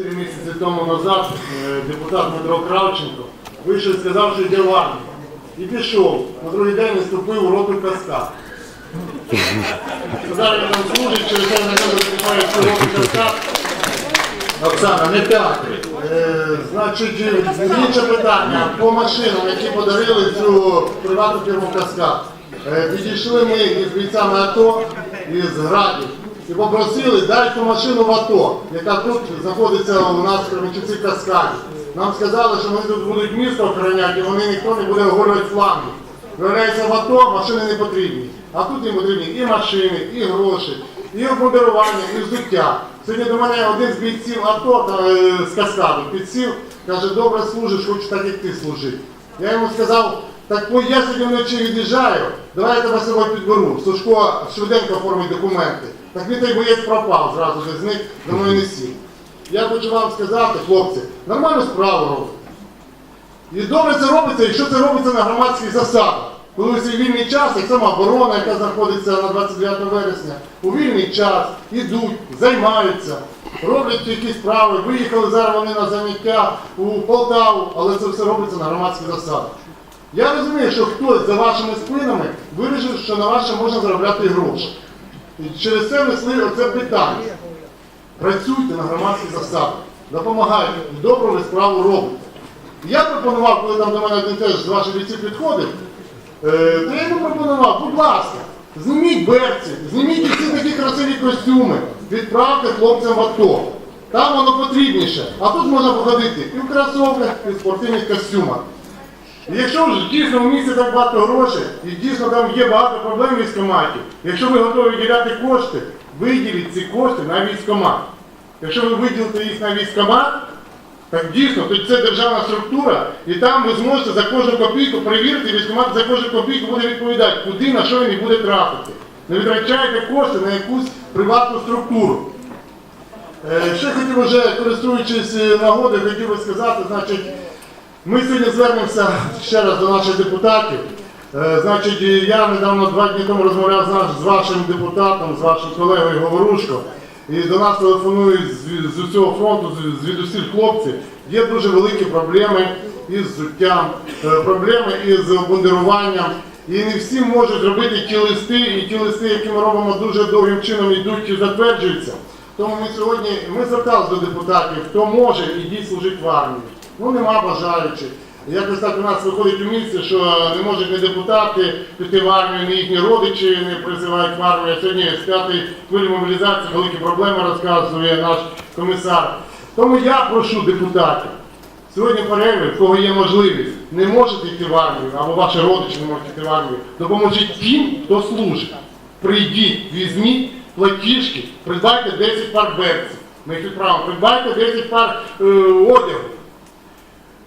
Чотири місяці тому назад е, депутат Дмитро Кравченко вийшов і сказав, що йде в армію. І пішов. На другий день виступив у роту. Сказав, він там служить, через те на нього цю роту Каскад. Оксана, не театри. Е, Значить, інше питання по машинам, які подарили цю приватну фірму Каскад. Е, Підійшли ми із бійцями АТО, із Градів, і попросили дайте машину в АТО, яка тут знаходиться у нас в Кременчуці Каскаді. Нам сказали, що вони тут будуть місто охороняти, і вони ніхто не буде оголювати фланги. Виявляється, в АТО машини не потрібні. А тут їм потрібні і машини, і гроші, і обмундирування, і взуття. Сьогодні до мене один з бійців АТО та, е, з Каскаду підсів, каже, добре служиш, хочу так, як ти служити. Я йому сказав, так ой, я сьогодні вночі від'їжджаю, давай я тебе з підберу. Сушко швиденько оформить документи. Так він той боєць пропав, зразу же зник, до мною не сів. Я хочу вам сказати, хлопці, нормальну справу робите. І добре це робиться, якщо це робиться на громадських засадах. Коли у вільний час, як сама оборона, яка знаходиться на 29 вересня, у вільний час ідуть, займаються, роблять якісь справи, виїхали зараз вони на заняття у Полтаву, але це все робиться на громадських засадах. Я розумію, що хтось за вашими спинами вирішив, що на ваше можна заробляти гроші. І через це внесли оце питання. Працюйте на громадських засадах, допомагайте, і добру ви справу робите. Я пропонував, коли там до мене один теж з ваших бійців підходив, е, то я йому пропонував, будь ласка, зніміть берці, зніміть ці такі красиві костюми, відправте хлопцям в АТО. Там воно потрібніше. А тут можна походити і в кросовках, і в спортивних костюмах. Якщо ж дійсно в місті так багато грошей, і дійсно там є багато проблем в військкоматі, якщо ви готові виділяти кошти, виділіть ці кошти на військкомат. Якщо ви виділите їх на військкомат, так дійсно, то це державна структура, і там ви зможете за кожну копійку перевірити, і військкомат за кожну копійку буде відповідати, куди, на що він буде трафити. Не витрачайте кошти на якусь приватну структуру. Е, Ще хотів уже, користуючись е, нагодою, хотів би сказати, значить, ми сьогодні звернемося ще раз до наших депутатів. Е, Значить, я недавно два дні тому розмовляв з, вашим депутатом, з вашим колегою Говорушко, і до нас телефонують з, усього фронту, звідусіль хлопці. Є дуже великі проблеми із взуттям, е, проблеми із обмундируванням. І не всі можуть робити ті листи, і ті листи, які ми робимо дуже довгим чином, йдуть і затверджуються. Тому ми сьогодні ми зверталися до депутатів, хто може, ідіть служити в армії. Ну нема бажаючих. Якось так у нас виходить у місці, що не можуть не депутати піти в армію, не їхні родичі не призивають в армію. Сьогодні з п'ятої хвилі мобілізації великі проблеми розказує наш комісар. Тому я прошу депутатів. Сьогодні перерви, в кого є можливість, не можете йти в армію, або ваші родичі не можуть йти в армію, допоможіть тим, хто служить. Прийдіть, візьміть платіжки, придбайте 10 пар берців. Ми їх відправимо, придбайте 10 пар е, одягу.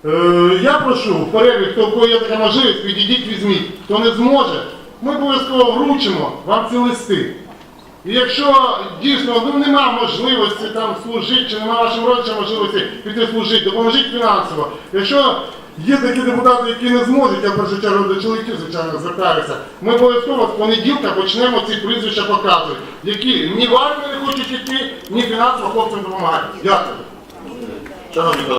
Е, я прошу, в перерві, хто в кого є така можливість, підійдіть, візьміть. Хто не зможе, ми обов'язково вручимо вам ці листи. І якщо дійсно ну, нема можливості там служити, чи нема вашим родичам можливості піти служити, допоможіть фінансово. Якщо є такі депутати, які не зможуть, я в першу чергу до чоловіків, звичайно, звертаюся, ми обов'язково з понеділка почнемо ці прізвища показувати, які ні в армію не хочуть йти, ні фінансово хлопцям допомагають. Дякую.